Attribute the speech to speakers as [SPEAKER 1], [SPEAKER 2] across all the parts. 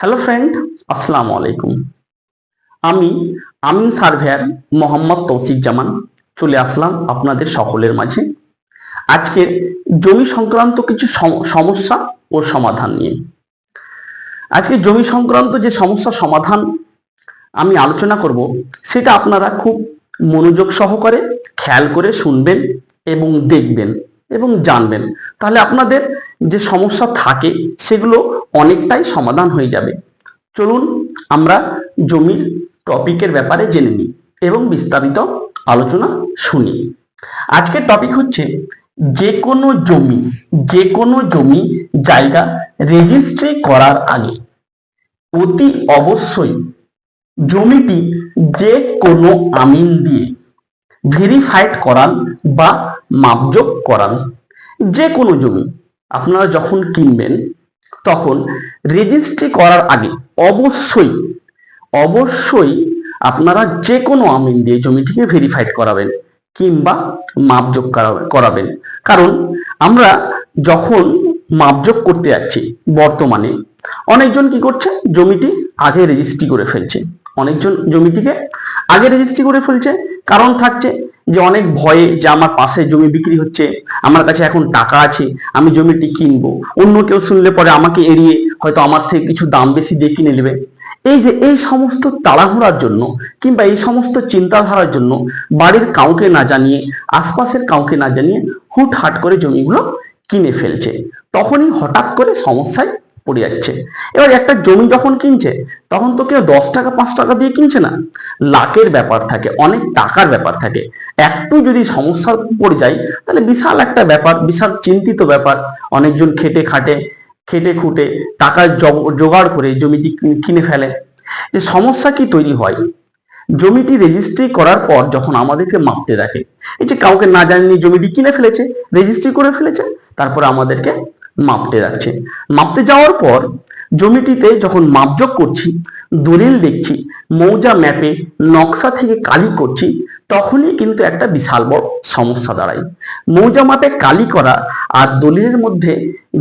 [SPEAKER 1] Hello friend আসসালামু আলাইকুম আমি আমিন সার্ভেয়ার মোহাম্মদ তৌসিফ জামান চলে আসলাম আপনাদের সকলের মাঝে। আজকের জমি সংক্রান্ত কিছু সম- সমস্যা ও সমাধান নিয়ে। আজকে জমি সংক্রান্ত যে সমস্যা সমাধান আমি আলোচনা করব, সেটা আপনারা খুব মনোযোগ সহকারে খেয়াল করে শুনবেন এবং দেখবেন। এবং জানবেন। তাহলে আপনাদের যে সমস্যা থাকে, সেগুলো অনেকটাই সমাধান হয়ে যাবে। চলুন আমরা জমির টপিকের ব্যাপারে জেনে নিই এবং বিস্তারিত আলোচনা শুনি। আজকের টপিক হচ্ছে, যে কোনো জমি, যে কোনো জমি জায়গা রেজিস্ট্রি করার আগে অতি অবশ্যই জমিটি যে কোনো আমিন দিয়ে ভেরিফাইড করান বা মাপযোগ করান। যে কোনো জমি আপনারা যখন কিনবেন, তখন রেজিস্ট্রি করার আগে অবশ্যই অবশ্যই আপনারা যে কোনো আমিন দিয়ে জমিটিকে ভেরিফাইড করাবেন কিংবা মাপযোগ করা- করাবেন। কারণ আমরা যখন মাপযোগ করতে যাচ্ছি বর্তমানে, অনেকজন কি করছে? জমিটি আগে রেজিস্ট্রি করে ফেলছে। অনেকজন জমিটিকে আগে রেজিস্ট্রি করে ফেলছে। কারণ থাকছে যে অনেক ভয়ে যে আমার পাশে জমি বিক্রি হচ্ছে, আমার কাছে এখন টাকা আছে, আমি জমিটি কিনবো। অন্য কেউ শুনলে পরে আমাকে এড়িয়ে হয়তো আমার থেকে কিছু দাম বেশি দিয়ে কিনে নেবে। এই যে এই সমস্ত তাড়াহুড়ার জন্য কিংবা এই সমস্ত চিন্তাধারার জন্য বাড়ির কাউকে না জানিয়ে, আশপাশের কাউকে না জানিয়ে হুটহাট করে জমিগুলো কিনে ফেলছে। তখনই হঠাৎ করে সমস্যায় পড়ে যাচ্ছে। এবার একটা জমি যখন কিনছে, তখন তো কেউ দশ টাকা, পাঁচ টাকা দিয়ে কিনছে না। লাখের ব্যাপার থাকে, অনেক টাকার ব্যাপার থাকে। একটু যদি সমস্যা পড়ে যায় তাহলে বিশাল একটা ব্যাপার, বিশাল চিন্তিত ব্যাপার। অনেকজন খেটে খাটে, খেটে খুঁটে টাকা জোগাড় করে জমিটি কিনে ফেলে। যে সমস্যা কি তৈরি হয়? জমিটি রেজিস্ট্রি করার পর যখন আমাদেরকে মাপতে দেখে, এই যে কাউকে না জানিয়ে জমিটি কিনে ফেলেছে রেজিস্ট্রি করে ফেলেছে, তারপরে আমাদেরকে মাপতে রাখছে মাপতে যাওয়ার পর জমিটিতে যখন মাপযোগ করছি, দলিল দেখছি, মৌজা ম্যাপে নকশা থেকে কালি করছি, তখনই কিন্তু একটা বিশাল বড় সমস্যা দাঁড়ায়। মৌজা মাপে কালি করা আর দলিলের মধ্যে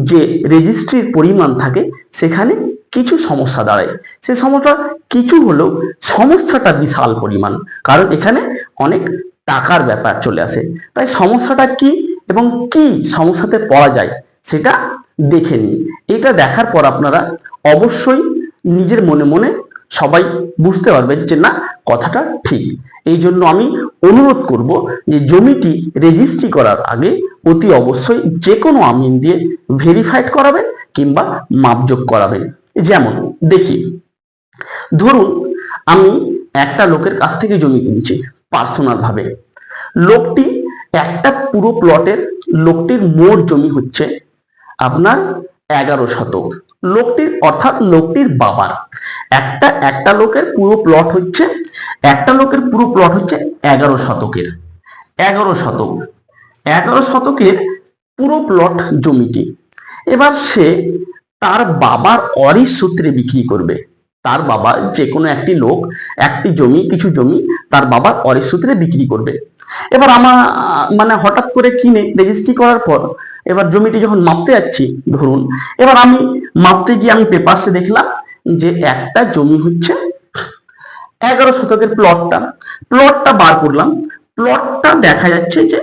[SPEAKER 1] যে রেজিস্ট্রির পরিমাণ থাকে, সেখানে কিছু সমস্যা দাঁড়ায়। সে সমস্যা কিছু হলেও সমস্যাটা বিশাল পরিমাণ, কারণ এখানে অনেক টাকার ব্যাপার চলে আসে। তাই সমস্যাটা কি এবং কি সমস্যাতে পড়া যায় সেটা দেখে নিন। এটা দেখার পর আপনারা অবশ্যই নিজের মনে মনে সবাই বুঝতে পারবেন যে না, কথাটা ঠিক। এই জন্য আমি অনুরোধ করব যে জমিটি রেজিস্ট্রি করার আগে অতি অবশ্যই যে কোনো আমিন দিয়ে ভেরিফাইড করাবেন কিংবা মাপযোগ করাবেন। যেমন, দেখি। ধরুন, আমি একটা লোকের কাছ থেকে জমি কিনছি পার্সোনাল ভাবে। লোকটি একটা পুরো প্লটের লোকটির মোট জমি হচ্ছে আপনার এগারো শতক। লোকটির, অর্থাৎ লোকটির বাবার। একটা একটা লোকের পুরো প্লট হচ্ছে, একটা লোকের পুরো প্লট হচ্ছে এগারো শতকের। এগারো শতক। এগারো শতকের পুরো প্লট জমিটি। এবার সে তার বাবার অরিস সূত্রে বিক্রি করবে। তার বাবা যে কোনো একটি লোক, একটি জমি, কিছু জমি তার বাবার অরিস সূত্রে বিক্রি করবে। এবার আমার মানে হঠাৎ করে কিনে রেজিস্ট্রি করার পর এবার জমিটি যখন মাপতে যাচ্ছি, ধরুন, এবার আমি মাপতে গিয়ে আমি পেপারসে দেখলাম যে একটা জমি হচ্ছে এগারো শতকের প্লটটা প্লটটা বার করলাম। প্লটটা দেখা যাচ্ছে যে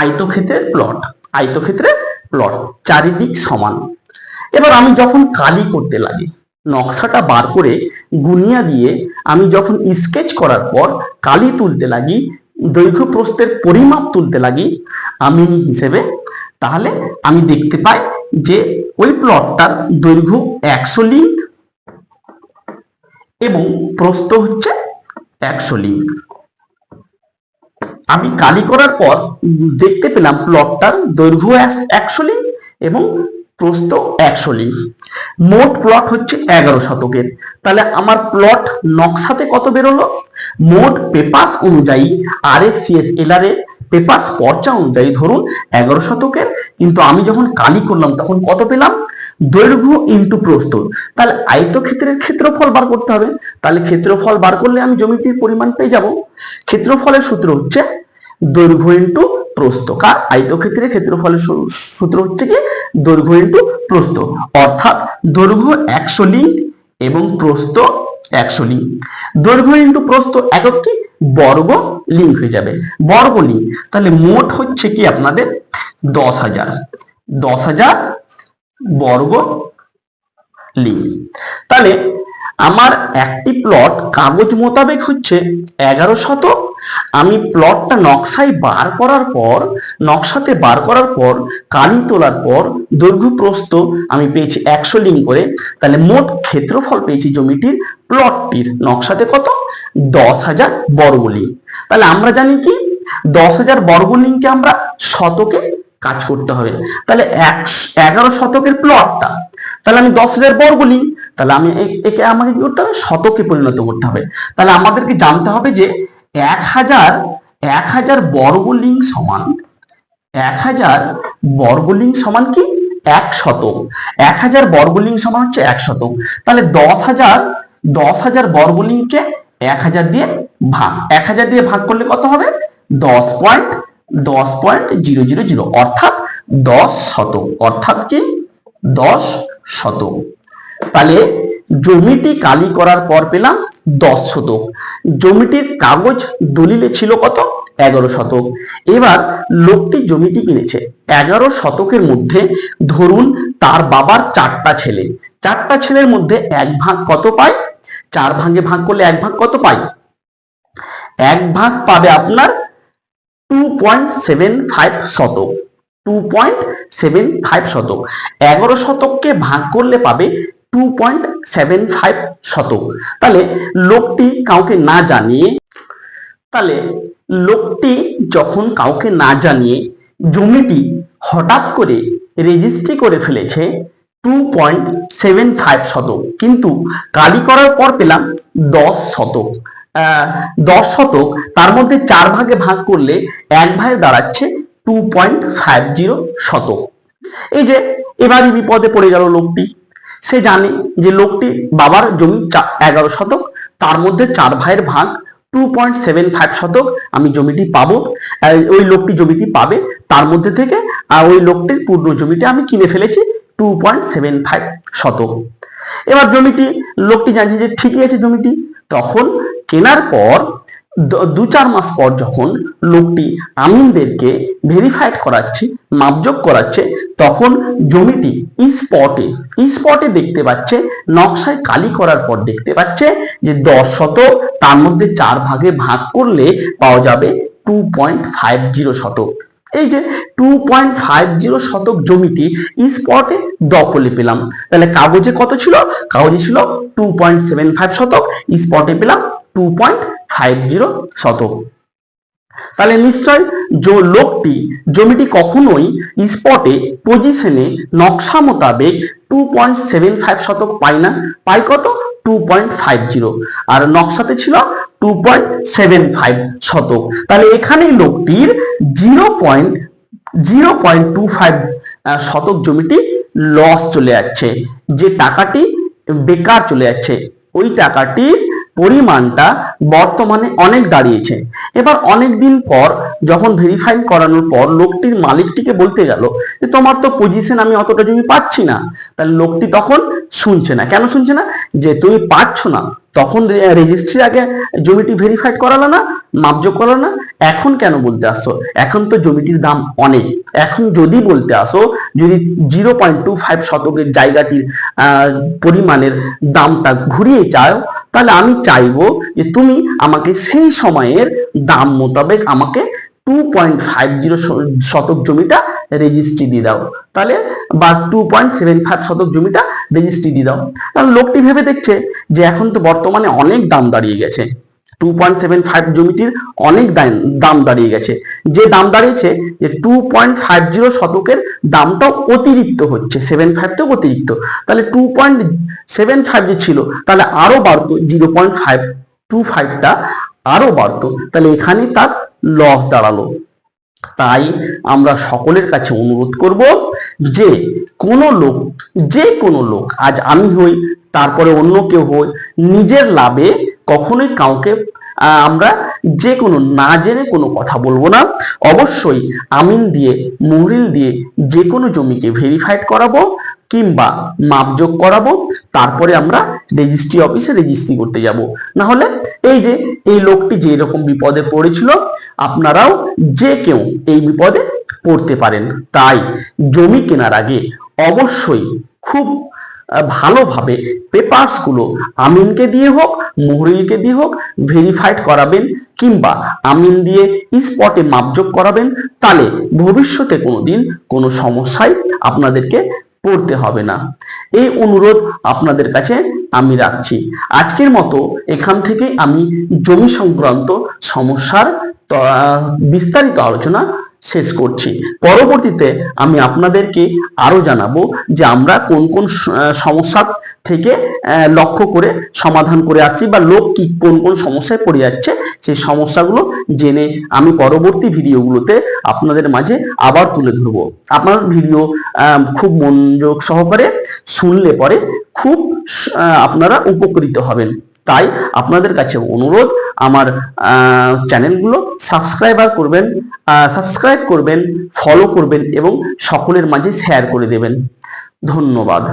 [SPEAKER 1] আয়তক্ষেত্রের প্লট আয়তক্ষেত্রের প্লট চারিদিক সমান। এবার আমি যখন কালি করতে লাগি নকশাটা বার করে গুনিয়া দিয়ে আমি যখন স্কেচ করার পর কালি তুলতে লাগি, দৈর্ঘ্য প্রস্থের পরিমাপ তুলতে লাগি, আমি হিসেবে, তাহলে আমি দেখতে পাই যে ওই প্লটটার দৈর্ঘ্য একশো লিঙ্ক এবং প্রস্থ হচ্ছে একশো লিঙ্ক আমি কালি করার পর দেখতে পেলাম প্লটটার দৈর্ঘ্য একশো লিঙ্ক এবং প্রস্থ একশো লিঙ্ক মোট প্লট হচ্ছে এগারো শতকের। তাহলে আমার প্লট নকশাতে কত বেরোলো? মোট পেপার্স অনুযায়ী R S C S L R এর পেপার্স পর্চা অনুযায়ী ধরুন এগারো শতকের। কিন্তু আমি যখন কালি করলাম, তখন কত পেলাম? দৈর্ঘ্য ইন্টু প্রস্থ। তাহলে আয়তক্ষেত্রের ক্ষেত্রফল বার করতে হবে। তাহলে ক্ষেত্রফল বার করলে আমি জমিটির পরিমাণ পেয়ে যাব। ক্ষেত্রফলের সূত্র হচ্ছে দৈর্ঘ্য ইন্টু প্রস্থ। কার? আয়তক্ষেত্রের ক্ষেত্রফলের সূত্র হচ্ছে কি? দৈর্ঘ্য ইন্টু প্রস্থ। অর্থাৎ দৈর্ঘ্য একশো লিঙ্ক এবং প্রস্থ একশো লিঙ্ক দৈর্ঘ্য ইন্টু প্রস্থ একক কি? বর্গ লিঙ্ক হয়ে যাবে। বর্গ লিঙ্ক তাহলে মোট হচ্ছে কি আপনাদের? দশ হাজার। দশ হাজার বর্গ লিঙ্ক তাহলে আমার একটি প্লট কাগজ মোতাবেক হচ্ছে এগারো শতক। আমি প্লটটা নকশায় বার করার পর, নকশাতে বার করার পর, কালি তোলার পর, দৈর্ঘ্য প্রস্থ আমি পেয়েছি একশো লিঙ্ক করে। তাহলে মোট ক্ষেত্রফল পেয়েছি জমিটির প্লটটির নকশাতে কত? দশ হাজার বর্গ লিঙ্ক তাহলে আমরা জানি কি? দশ হাজার বর্গ লিঙ্ককে আমরা শতকে কাজ করতে হবে। তাহলে এক এগারো শতকের প্লটটা তাহলে আমি দশ হাজার বর্গ লিঙ্ক তাহলে আমি একে আমাকে কি করতে হবে? শতকে পরিণত করতে হবে। তাহলে আমাদেরকে জানতে হবে যে এক হাজার এক হাজার বর্গলিং সমান, এক হাজার বর্গলিং সমান কি? এক শতক। এক হাজার বর্গলিং সমান হচ্ছে এক শতক। তাহলে দশ হাজার দশ হাজার বর্গলিংকে এক হাজার দিয়ে ভাগ। এক হাজার দিয়ে ভাগ করলে কত হবে? দশ পয়েন্ট দশ পয়েন্ট জিরো জিরো জিরো। অর্থাৎ দশ শতক। অর্থাৎ কি? দশ শতক। তাহলে জমিটি কালি করার পর পেলাম দশ শতক। জমিটির কাগজ দলিলে ছিল কত? এগারো শতক। এবার লোকটি জমিটি কিনেছে। এগারো শতকের মধ্যে ধরুন তার বাবার চারটা ছেলে। চারটা ছেলের মধ্যে এক ভাগ কত পায়? চার ভাগে ভাগ করলে এক ভাগ কত পায়? এক ভাগ পাবে আপনার টু পয়েন্ট সেভেন ফাইভ শতক। টু পয়েন্ট সেভেন ফাইভ শতক। এগারো শতককে ভাগ করলে পাবে টু পয়েন্ট সেভেন ফাইভ শতক। তাহলে লোকটি কাউকে না জানিয়ে, তাহলে লোকটি যখন কাউকে না জানিয়ে জমিটি হঠাৎ করে রেজিস্ট্রি করে ফেলেছে টু পয়েন্ট সেভেন ফাইভ শতক। কিন্তু কালি করার পর পেলাম দশ শতক। দশ শতক, তার মধ্যে চার ভাগে ভাগ করলে এক ভাগে দাঁড়াচ্ছে টু পয়েন্ট ফাইভ জিরো শতক। এই যে এবারই বিপদে পড়ে গেল লোকটি। সে জানে যে লোকটি বাবার জমি এগারো শতক, তার মধ্যে চার ভাইয়ের ভাগ টু পয়েন্ট সেভেন ফাইভ শতক আমি জমিটি পাবো। ওই লোকটি জমিটি পাবে, তার মধ্যে থেকে ওই লোকটির পূর্ণ জমিটি আমি কিনে ফেলেছি টু পয়েন্ট সেভেন ফাইভ শতক। এবার জমিটি, লোকটি জানছে যে ঠিকই আছে জমিটি, তখন কেনার পর দ- চার মাস পর যখন লোকটি আমিনদেরকে ভেরিফাইড করাচ্ছে, মাপজোক করাচ্ছে, তখন জমিটি স্পটে স্পটে দেখতে পাচ্ছে, নকশায় কালি করার পর দেখতে পাচ্ছে যে দশ শত তার মধ্যে চার ভাগে ভাগ করলে পাওয়া যাবে টু পয়েন্ট ফাইভ জিরো শতক। এই যে টু পয়েন্ট ফাইভ জিরো শতক জমিটি স্পটে দখলে পেলাম। তাহলে কাগজে কত ছিল? কাগজে ছিল টু পয়েন্ট সেভেন ফাইভ শতক স্পটে পেলাম টু পয়েন্ট ফাইভ জিরো শতক। তাহলে নিশ্চয় লোকটি জমিটি কখনোই স্পটে পজিশনে নকশা মোতাবেক টু পয়েন্ট সেভেন ফাইভ শতক পায় না, পায় কত? টু পয়েন্ট ফাইভ জিরো আর নকশাতে ছিল টু পয়েন্ট সেভেন ফাইভ শতক। তাহলে এখানে লোকটির zero point zero point two five শতক জমিটি লস চলে যাচ্ছে। যে টাকাটি বেকার চলে যাচ্ছে, ওই টাকাটির পরিমাণটা বর্তমানে অনেক দাঁড়িয়েছে। এবার অনেক দিন পর যখন ভেরিফাই করানোর পর লোকটির মালিকটিকে বলতে গেল যে, তোমার তো পজিশন আমি অতটা জমি পাচ্ছি না। তাহলে লোকটি তখন শুনছে না। কেন শুনছে না? যে, তুমি পাচ্ছ না। তখন রেজিস্ট্রি আগে জমিটি ভেরিফাইড করালো না মাপযোগ করালো না। এখন কেন বলতে আসছো এখন তো জমিটির দাম অনেক। এখন যদি বলতে আসো, যদি জিরো পয়েন্ট টু ফাইভ শতকের জায়গাটির পরিমাণের দামটা ঘুরিয়ে চাও, তাহলে আমি চাইব যে তুমি আমাকে সেই সময়ের দাম মোতাবেক আমাকে টু পয়েন্ট ফাইভ জিরো শতক জমিটা রেজিস্ট্রি দিয়ে দাও। তাহলে বা টু পয়েন্ট সেভেন ফাইভ শতক জমিটা রেজিস্ট্রি দিয়ে দাও। তাহলে লোকটি ভেবে দেখছে যে এখন তো বর্তমানে অনেক দাম দাঁড়িয়ে গেছে। টু পয়েন্ট সেভেন ফাইভ জমিটির অনেক দাম দাঁড়িয়ে গেছে। যে দাম দাঁড়িয়েছে, যে টু পয়েন্ট ফাইভ জিরো শতকের দামটাও অতিরিক্ত হচ্ছে। সেভেন ফাইভটাও অতিরিক্ত। তাহলে টু পয়েন্ট সেভেন ফাইভ যে ছিল, তাহলে আরও বাড়তো। জিরো পয়েন্ট ফাইভ টু ফাইভটা আরও বাড়তো। তাহলে এখানে তার লস দাঁড়াল। তাই আমরা সকলের কাছে অনুরোধ করব যে কোনো লোক, যে কোনো লোক, আজ আমি হই, তারপরে অন্য কেউ হই, নিজের লাভে কখনোই কাউকে আমরা যে কোনো, না জেনে কোনো কথা বলব না। অবশ্যই আমিন দিয়ে মুহরিল দিয়ে যে কোনো জমিকে ভেরিফাইড করাবো। কিংবা মাপযোগ করাবো, তারপরে আমরা রেজিস্ট্রি অফিসে রেজিস্ট্রি করতে যাব। না হলে এই যে, এই লোকটি যে রকম বিপদে পড়েছিল, আপনারাও যে কেউ এই বিপদে পড়তে পারেন। তাই জমি কেনার আগে অবশ্যই খুব ভালোভাবে পেপারসগুলো আমিনকে দিয়ে হোক, মুহরিলকে দিয়ে হোক ভেরিফাইড করাবেন, কিংবা আমিন দিয়ে স্পটে মাপযোগ করাবেন, তাহলে ভবিষ্যতে কোনোদিন কোনো সমস্যায় আপনাদেরকে পড়তে হবে না। এই অনুরোধ আপনাদের কাছে আমি রাখছি। আজকের মতো এখান থেকে আমি জমি সংক্রান্ত সমস্যার বিস্তারিত আলোচনা শেষ করছি। পরবর্তীতে আমি আপনাদেরকে আরও জানাব যে আমরা কোন কোন সমস্যা থেকে লক্ষ্য করে সমাধান করে আসছি বা লোক কি কোন কোন সমস্যায় পড়ে যাচ্ছে সেই সমস্যাগুলো জেনে আমি পরবর্তী ভিডিওগুলোতে আপনাদের মাঝে আবার তুলে ধরবো। আপনার ভিডিও খুব মনোযোগ সহকারে শুনলে পরে খুব আপনারা উপকৃত হবেন। তাই আপনাদের কাছে অনুরোধ, আমার চ্যানেলগুলো সাবস্ক্রাইবার করবেন সাবস্ক্রাইব করবেন ফলো করবেন এবং সকলের মাঝে শেয়ার করে দেবেন। ধন্যবাদ।